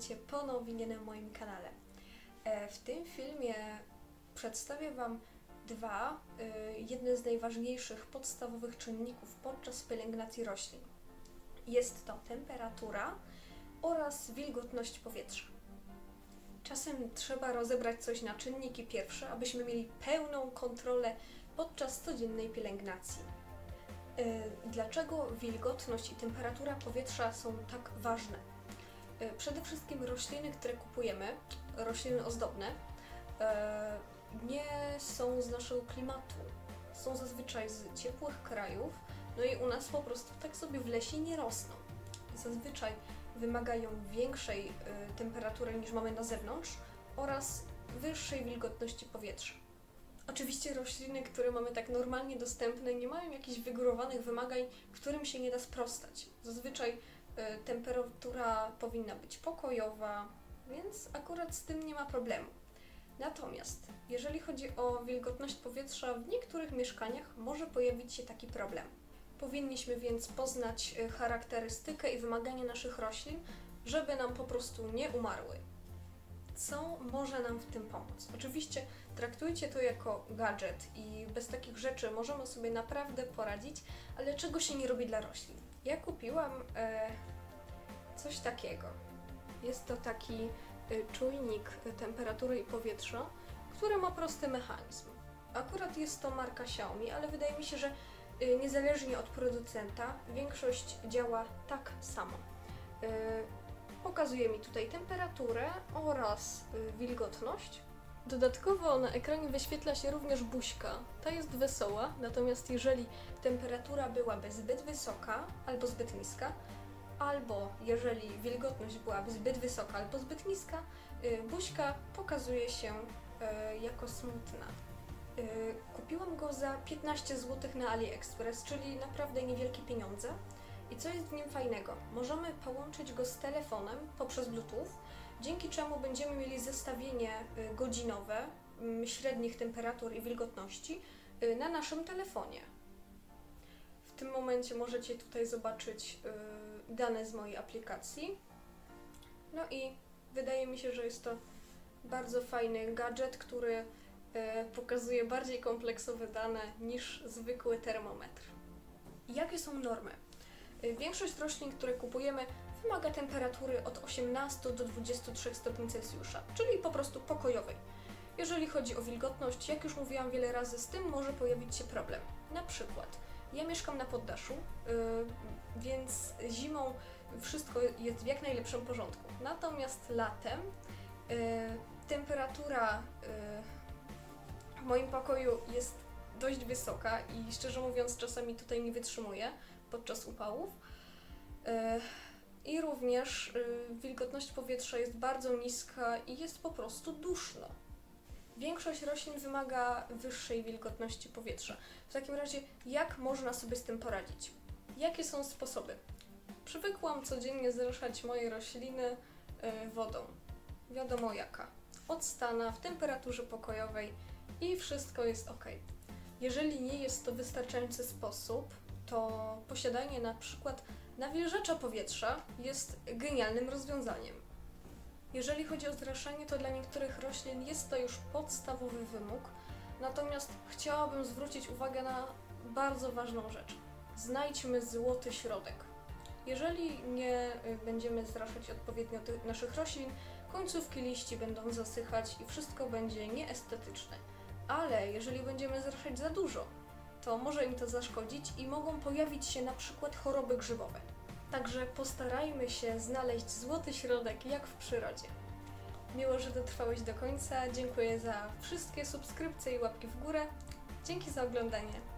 Cię ponownie na moim kanale. E, W tym filmie przedstawię Wam dwa, y, jedne z najważniejszych podstawowych czynników podczas pielęgnacji roślin. Jest to temperatura oraz wilgotność powietrza. Czasem trzeba rozebrać coś na czynniki pierwsze, abyśmy mieli pełną kontrolę podczas codziennej pielęgnacji. Y, Dlaczego wilgotność i temperatura powietrza są tak ważne? Y, Przede wszystkim rośliny, które kupujemy, rośliny ozdobne, y, nie są z naszego klimatu. Są zazwyczaj z ciepłych krajów, no i u nas po prostu tak sobie w lesie nie rosną. Zazwyczaj wymagają większej temperatury niż mamy na zewnątrz oraz wyższej wilgotności powietrza. Oczywiście rośliny, które mamy tak normalnie dostępne, nie mają jakichś wygórowanych wymagań, którym się nie da sprostać. Zazwyczaj y, temperatura powinna być pokojowa, więc akurat z tym nie ma problemu. Natomiast jeżeli chodzi o wilgotność powietrza, w niektórych mieszkaniach może pojawić się taki problem. Powinniśmy więc poznać y, charakterystykę i wymagania naszych roślin, żeby nam po prostu nie umarły. Co może nam w tym pomóc? Oczywiście traktujcie to jako gadżet i bez takich rzeczy możemy sobie naprawdę poradzić, ale czego się nie robi dla roślin? Ja kupiłam e, coś takiego. Jest to taki e, czujnik temperatury i powietrza, który ma prosty mechanizm. Akurat jest to marka Xiaomi, ale wydaje mi się, że e, niezależnie od producenta większość działa tak samo. E, Pokazuje mi tutaj temperaturę oraz y, wilgotność. Dodatkowo na ekranie wyświetla się również buźka. Ta jest wesoła, natomiast jeżeli temperatura byłaby zbyt wysoka albo zbyt niska, albo jeżeli wilgotność byłaby zbyt wysoka albo zbyt niska, y, buźka pokazuje się y, jako smutna. Kupiłam go za 15 zł na AliExpress, czyli naprawdę niewielkie pieniądze. I co jest w nim fajnego? Możemy połączyć go z telefonem poprzez Bluetooth, dzięki czemu będziemy mieli zestawienie y, godzinowe mm, średnich temperatur i wilgotności y, na naszym telefonie. W tym momencie możecie tutaj zobaczyć y, dane z mojej aplikacji. No i wydaje mi się, że jest to bardzo fajny gadżet, który pokazuje bardziej kompleksowe dane niż zwykły termometr. Jakie są normy? Y, Większość roślin, które kupujemy, wymaga temperatury od 18 do 23 stopni Celsjusza, czyli po prostu pokojowej. Jeżeli chodzi o wilgotność, jak już mówiłam wiele razy, z tym może pojawić się problem. Na przykład, ja mieszkam na poddaszu, yy, więc zimą wszystko jest w jak najlepszym porządku. Natomiast latem yy, temperatura yy, w moim pokoju jest dość wysoka i szczerze mówiąc czasami tutaj nie wytrzymuję podczas upałów. E, I również e, wilgotność powietrza jest bardzo niska i jest po prostu duszno. Większość roślin wymaga wyższej wilgotności powietrza. W takim razie, jak można sobie z tym poradzić? Jakie są sposoby? Przywykłam codziennie zraszać moje rośliny e, wodą. Wiadomo jaka. Odstana w temperaturze pokojowej i wszystko jest ok. Jeżeli nie jest to wystarczający sposób, to posiadanie na przykład nawilżacza powietrza jest genialnym rozwiązaniem. Jeżeli chodzi o zraszanie, to dla niektórych roślin jest to już podstawowy wymóg, natomiast chciałabym zwrócić uwagę na bardzo ważną rzecz. Znajdźmy złoty środek. Jeżeli nie y, będziemy zraszać odpowiednio naszych roślin, końcówki liści będą zasychać i wszystko będzie nieestetyczne. Ale jeżeli będziemy zraszać za dużo, to może im to zaszkodzić i mogą pojawić się na przykład choroby grzybowe. Także postarajmy się znaleźć złoty środek jak w przyrodzie. Miło, że dotrwałeś do końca. Dziękuję za wszystkie subskrypcje i łapki w górę. Dzięki za oglądanie.